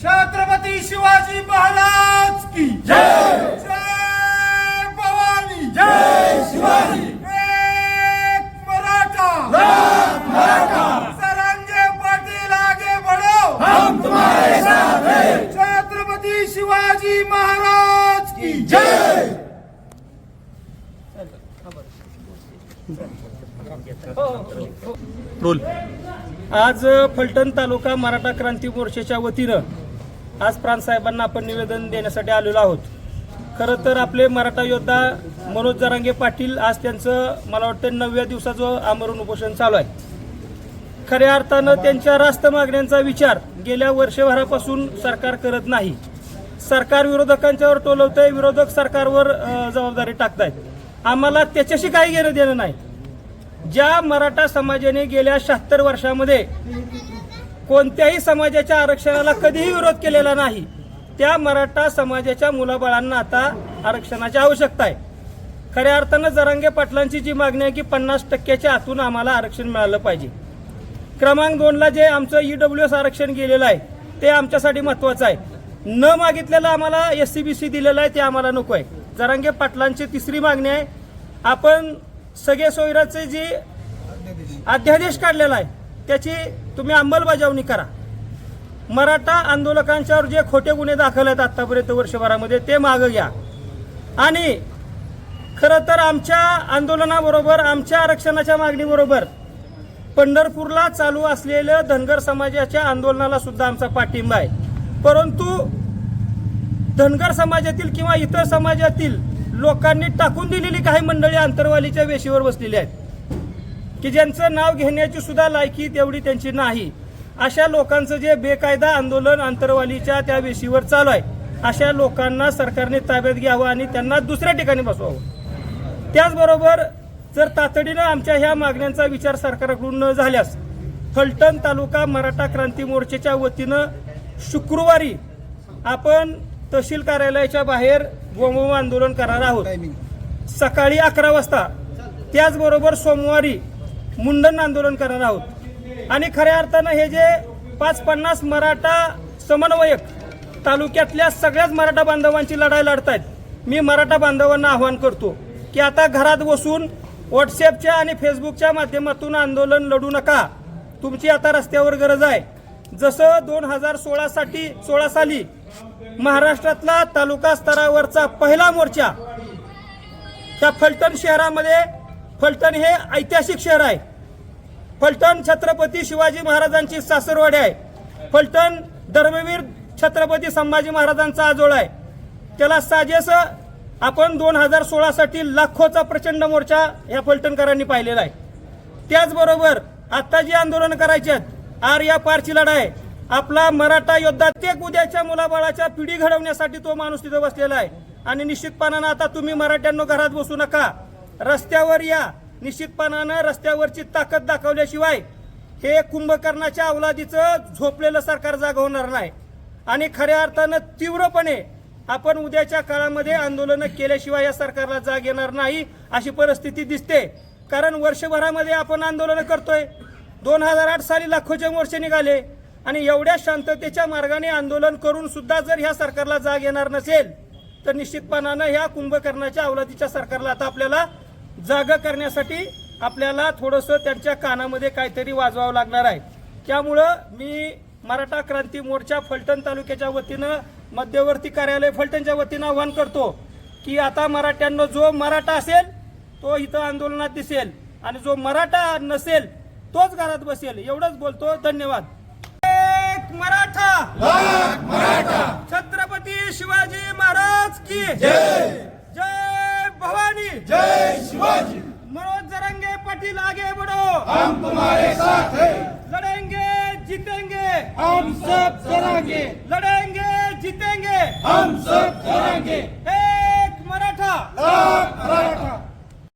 छत्रपती शिवाजी महाराज की जय! जय भवानी! जय शिवाजी! एक मराठा! लाख मराठा! सरंगे पाटील आगे बढ़ो! हम तुम्हारे साथ हैं। छत्रपती शिवाजी महाराज की जय! रोल. आज फलटण तालुका मराठा क्रांती मोर्चाच्या वतीनं आज प्रांतसाहेबांना आपण निवेदन देण्यासाठी आलेलो आहोत. खरं तर आपले मराठा योद्धा मनोज जरांगे पाटील आज त्यांचं मला वाटतं नवव्या दिवसाचं आमरण उपोषण चालू आहे. खऱ्या अर्थानं त्यांच्या रास्त मागण्यांचा विचार गेल्या वर्षभरापासून सरकार करत नाही. सरकार विरोधकांच्यावर टोलवतंय विरोधक सरकारवर जबाबदारी टाकतायत. आम्हाला त्याच्याशी काही घेणं देणं नाही. ज्या मराठा समाजाने गेल्या शहात्तर वर्षामध्ये कोणत्याही समाजाच्या आरक्षणाला कधीही विरोध केलेला नाही. त्या मराठा समाजाच्या मुलाबाळांना आता आरक्षणाची आवश्यकता आहे. खऱ्या अर्थानं जरांगे पाटलांची जी मागणी आहे की पन्नास टक्क्याच्या आतून आम्हाला आरक्षण मिळालं पाहिजे. क्रमांक दोनला जे आमचं ईडब्ल्यू एस आरक्षण गेलेलं आहे ते आमच्यासाठी महत्वाचं आहे. न मागितलेलं आम्हाला एस सी बी सी दिलेलं आहे ते आम्हाला नको आहे. जरांगे पाटलांची तिसरी मागणी आहे. आपण सगळे सोयराचे जी अध्यादेश काढलेला आहे त्याची तुम्ही अंमलबजावणी करा. मराठा आंदोलकांच्यावर जे खोटे गुन्हे दाखल आहेत आतापर्यंत वर्षभरामध्ये ते मागं घ्या. आणि खरं तर आमच्या आंदोलनाबरोबर आमच्या आरक्षणाच्या मागणीबरोबर पंढरपूरला चालू असलेलं धनगर समाजाच्या आंदोलनाला सुद्धा आमचा पाठिंबा आहे. परंतु धनगर समाजातील किंवा इतर समाजातील लोकांनी टाकून दिलेली काही मंडळी आंतरवालीच्या वेशीवर बसलेली आहेत. की ज्यांचं नाव घेण्याची सुद्धा लायकी तेवढी त्यांची नाही. अशा लोकांचं जे बेकायदा आंदोलन आंतरवालीच्या त्या वेशीवर चालू आहे अशा लोकांना सरकारने ताब्यात घ्यावं आणि त्यांना दुसऱ्या ठिकाणी बसवावं. त्याचबरोबर जर तातडीनं आमच्या ह्या मागण्यांचा विचार सरकारकडून न झाल्यास फलटण तालुका मराठा क्रांती मोर्चाच्या वतीनं शुक्रवारी आपण तहसील कार्यालयाच्या बाहेर गोमोम आंदोलन करणार आहोत. सकाळी अकरा वाजता. त्याचबरोबर सोमवारी मुंडन आंदोलन करणार आहोत. आणि खऱ्या अर्थानं हे जे पाच पन्नास मराठा समन्वयक तालुक्यातल्या सगळ्याच मराठा बांधवांची लढाई लढतायत. मी मराठा बांधवांना आवाहन करतो की आता घरात बसून व्हॉट्सअपच्या आणि फेसबुकच्या माध्यमातून आंदोलन लढू नका. तुमची आता रस्त्यावर गरज आहे. जसं दोन हजार सोळा साठी सोळा साली महाराष्ट्रातला तालुका स्तरावरचा पहिला मोर्चा त्या फलटण शहरामध्ये फलटण हे ऐतिहासिक शहर आहे. फलटण छत्रपती शिवाजी महाराजांची सासरवाडी आहे. फलटण धर्मवीर छत्रपती संभाजी महाराजांचा आजोळ आहे. त्याला साजेस आपण दोन हजार सोळासाठी लाखोचा प्रचंड मोर्चा या फलटणकरांनी पाहिलेला आहे. त्याचबरोबर आत्ता जी आंदोलन करायची आहेत आर या पारची लढाई आपला मराठा योद्धा ते उद्याच्या मुलाबाळाच्या पिढी घडवण्यासाठी तो माणूस तिथं बसलेला आहे. आणि निश्चितपणानं आता तुम्ही मराठ्यांनो घरात बसू नका. रस्त्यावर या. निश्चितपणानं रस्त्यावरची ताकद दाखवल्याशिवाय हे कुंभकर्णाच्या अवलादीचं झोपलेलं सरकार जागा होणार नाही. आणि खऱ्या अर्थानं तीव्रपणे आपण उद्याच्या काळामध्ये आंदोलनं केल्याशिवाय या सरकारला जाग येणार नाही अशी परिस्थिती दिसते. कारण वर्षभरामध्ये आपण आंदोलनं करतोय. दोन हजार आठ साली लाखोचे मोर्चे निघाले आणि एवढ्या शांततेच्या मार्गाने आंदोलन करून सुद्धा जर ह्या सरकारला जाग येणार नसेल तर निश्चितपणानं ह्या कुंभकर्णाच्या अवलादीच्या सरकारला आता आपल्याला जाग करण्यासाठी आपल्याला थोडंसं त्यांच्या कानामध्ये काहीतरी वाजवावं लागणार आहे. त्यामुळं मी मराठा क्रांती मोर्चा फलटण तालुक्याच्या वतीनं मध्यवर्ती कार्यालय फलटणच्या वतीनं आवाहन करतो की आता मराठ्यांना जो मराठा असेल तो इथं आंदोलनात दिसेल. आणि जो मराठा नसेल तोच घरात बसेल. एवढंच बोलतो. धन्यवाद. एक मराठा. मराठा. छत्रपती शिवाजी महाराज की जय. जय भवानी. जय. शिवाजी। मनोज जरंगे पाटिल आगे बढ़ो। हम तुम्हारे साथ हैं। लड़ेंगे जीतेंगे। हम सब करेंगे लड़ेंगे जीतेंगे। हम सब करेंगे एक मराठा। लाख मराठा।